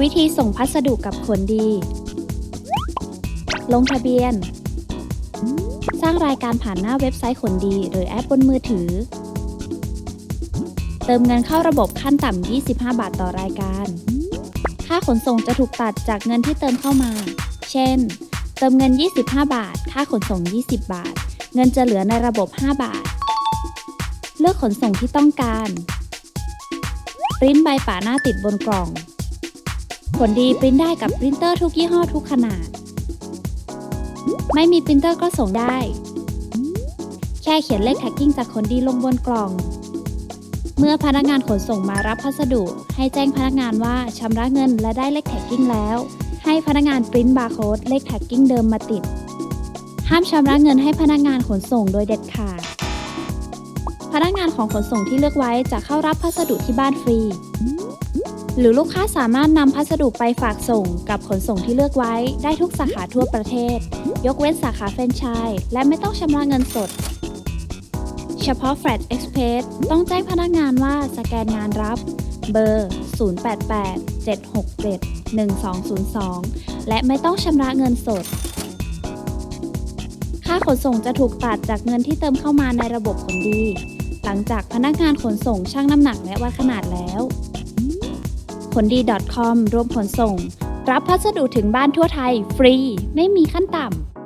วิธีส่งพัสดุกับขนดี ลงทะเบียน สร้างรายการผ่านหน้าเว็บไซต์ขนดี หรือแอปบนมือถือ เติมเงินเข้าระบบขั้นต่ำ 25 บาทต่อรายการ ค่าขนส่งจะถูกตัดจากเงินที่เติมเข้ามา เช่น เติมเงิน 25 บาท ค่าขนส่ง 20 บาท เงินจะเหลือในระบบ 5 บาท เลือกขนส่งที่ต้องการริ้นใบป่าหน้าติดบนกล่อง ผลดีปริ้นได้กับปรินเตอร์ทุกยี่ห้อทุกขนาด ไม่มีปรินเตอร์ก็ส่งได้ แค่เขียนเลขแท็กกิ้งจากขนดีลงบนกล่อง เมื่อพนักงานขนส่งมารับพัสดุ ให้แจ้งพนักงานว่าชำระเงินและได้เลขแท็กกิ้งแล้ว ให้พนักงานปริ้นบาร์โค้ดเลขแท็กกิ้งเดิมมาติด ห้ามชำระเงินให้พนักงานขนส่งโดยเด็ดขาดพนักงานของขนส่งที่เลือกไว้จะเข้ารับพัสดุที่บ้านฟรี หรือลูกค้าสามารถนำพัสดุไปฝากส่งกับขนส่งที่เลือกไว้ ได้ทุกสาขาทั่วประเทศ ยกเว้นสาขาแฟรนไชส์และไม่ต้องชำระเงินสด เฉพาะ Flat Express ต้องแจ้งพนักงานว่าสแกนงานรับ เบอร์ 088-767-1202 และไม่ต้องชำระเงินสด ค่าขนส่งจะถูกตัดจากเงินที่เติมเข้ามาในระบบขนดี หลังจากพนักงานขนส่งชั่งน้ำหนักและวัดขนาดแล้ว ขนดี .com รวมขนส่ง รับพัสดุถึงบ้านทั่วไทย ฟรี ไม่มีขั้นต่ำ